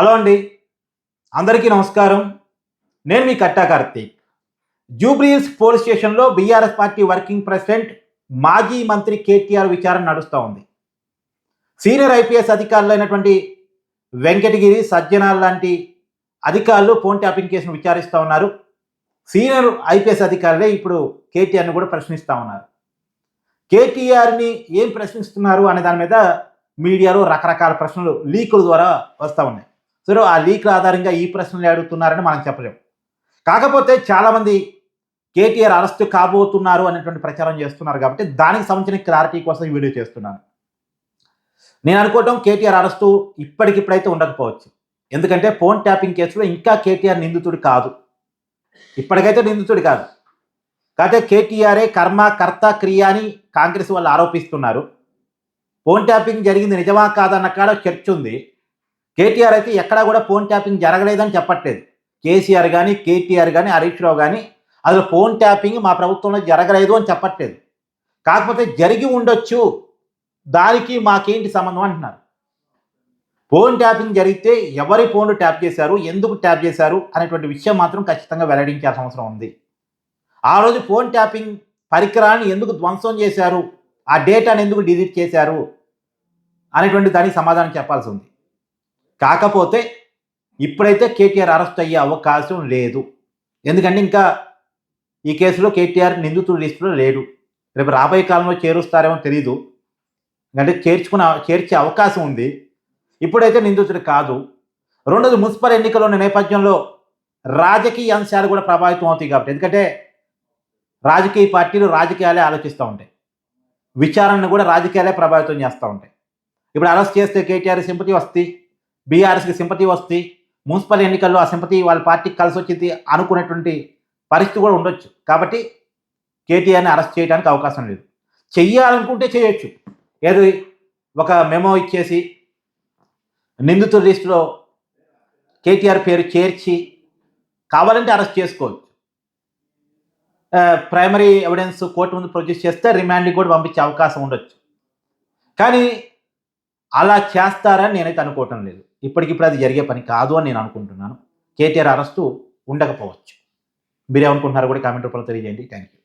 Hello అండి. అందరికీ నమస్కారం. నేను మీ కట్టా కార్తీక్. జూబ్లీహిల్స్ పోలీస్ స్టేషన్లో బీఆర్ఎస్ పార్టీ వర్కింగ్ ప్రెసిడెంట్ మాజీ మంత్రి కేటీఆర్ విచారణ నడుస్తూ ఉంది. సీనియర్ ఐపీఎస్ అధికారులు అయినటువంటి వెంకటగిరి సజ్జనాల్ లాంటి అధికారులు ఫోన్ ట్యాపింగ్ కేసును విచారిస్తూ ఉన్నారు. సీనియర్ ఐపీఎస్ అధికారులే ఇప్పుడు కేటీఆర్ని కూడా ప్రశ్నిస్తూ ఉన్నారు. కేటీఆర్ని ఏం ప్రశ్నిస్తున్నారు అనే దాని మీద మీడియాలో రకరకాల ప్రశ్నలు లీకుల ద్వారా వస్తూ ఉన్నాయి. సరే ఆ లీక్ల ఆధారంగా ఈ ప్రశ్నలు అడుగుతున్నారని మనం చెప్పలేం. కాకపోతే చాలామంది కేటీఆర్ అరెస్ట్ కాబోతున్నారు అనేటువంటి ప్రచారం చేస్తున్నారు కాబట్టి దానికి సంబంధించిన క్లారిటీ కోసం ఈ వీడియో చేస్తున్నాను. నేను అనుకోవటం కేటీఆర్ అరెస్టు ఇప్పటికిప్పుడైతే ఉండకపోవచ్చు. ఎందుకంటే ఫోన్ ట్యాపింగ్ కేసులో ఇంకా కేటీఆర్ నిందితుడు కాదు. ఇప్పటికైతే నిందితుడు కాదు. కాకపోతే కేటీఆర్ఏ కర్మ కర్త క్రియ అని కాంగ్రెస్ వాళ్ళు ఆరోపిస్తున్నారు. ఫోన్ ట్యాపింగ్ జరిగింది నిజమా కాదన్న కాడ చర్చ ఉంది కేటీఆర్ అయితే ఎక్కడా కూడా ఫోన్ ట్యాపింగ్ జరగలేదని చెప్పట్లేదు. కేసీఆర్ కానీ కేటీఆర్ కానీ హరీష్ రావు కానీ అసలు ఫోన్ ట్యాపింగ్ మా ప్రభుత్వంలో జరగలేదు అని చెప్పట్లేదు. కాకపోతే జరిగి ఉండొచ్చు దానికి మాకేంటి సంబంధం అంటున్నారు. ఫోన్ ట్యాపింగ్ జరిగితే ఎవరి ఫోన్లు ట్యాప్ చేశారు ఎందుకు ట్యాప్ చేశారు అనేటువంటి విషయం మాత్రం ఖచ్చితంగా వెల్లడించాల్సిన అవసరం ఉంది. ఆ రోజు ఫోన్ ట్యాపింగ్ పరికరాన్ని ఎందుకు ధ్వంసం చేశారు ఆ డేటాను ఎందుకు డిలీట్ చేశారు అనేటువంటి దానికి సమాధానం చెప్పాల్సి ఉంది. కాకపోతే ఇప్పుడైతే కేటీఆర్ అరెస్ట్ అయ్యే అవకాశం లేదు. ఎందుకంటే ఇంకా ఈ కేసులో కేటీఆర్ నిందితుడు లిస్టులో లేడు. రేపు రాబోయే కాలంలో చేరుస్తారేమో తెలీదు. అంటే చేర్చుకున్న చేర్చే అవకాశం ఉంది. ఇప్పుడైతే నిందితుడు కాదు. రెండోది మున్సిపల్ ఎన్నికలు ఉన్న నేపథ్యంలో రాజకీయ అంశాలు కూడా ప్రభావితం అవుతాయి కాబట్టి. ఎందుకంటే రాజకీయ పార్టీలు రాజకీయాలే ఆలోచిస్తూ ఉంటాయి. విచారణను కూడా రాజకీయాలే ప్రభావితం చేస్తూ ఉంటాయి. ఇప్పుడు అరెస్ట్ చేస్తే కేటీఆర్ సింపతి వస్తాయి. బీఆర్ఎస్కి సింపతి వస్తుంది మున్సిపల్ ఎన్నికల్లో ఆ సింపతి వాళ్ళ పార్టీకి కలిసి వచ్చింది అనుకునేటువంటి పరిస్థితి కూడా ఉండొచ్చు. కాబట్టి కేటీఆర్ని అరెస్ట్ చేయడానికి అవకాశం లేదు. చెయ్యాలనుకుంటే చేయొచ్చు. ఏది ఒక మెమో ఇచ్చేసి నిందితుల లిస్టులో కేటీఆర్ పేరు చేర్చి కావాలంటే అరెస్ట్ చేసుకోవచ్చు. ప్రైమరీ ఎవిడెన్స్ కోర్టు ముందు ప్రొడ్యూస్ చేస్తే రిమాండ్కి కూడా పంపించే అవకాశం ఉండొచ్చు. కానీ అలా చేస్తారని నేనైతే అనుకోవటం లేదు. ఇప్పటికిప్పుడు అది జరిగే పని కాదు అని నేను అనుకుంటున్నాను. కేటీఆర్ అరెస్టు ఉండకపోవచ్చు. మీరేమనుకుంటున్నారో కూడా కామెంట్ రూపంలో తెలియజేయండి. Thank you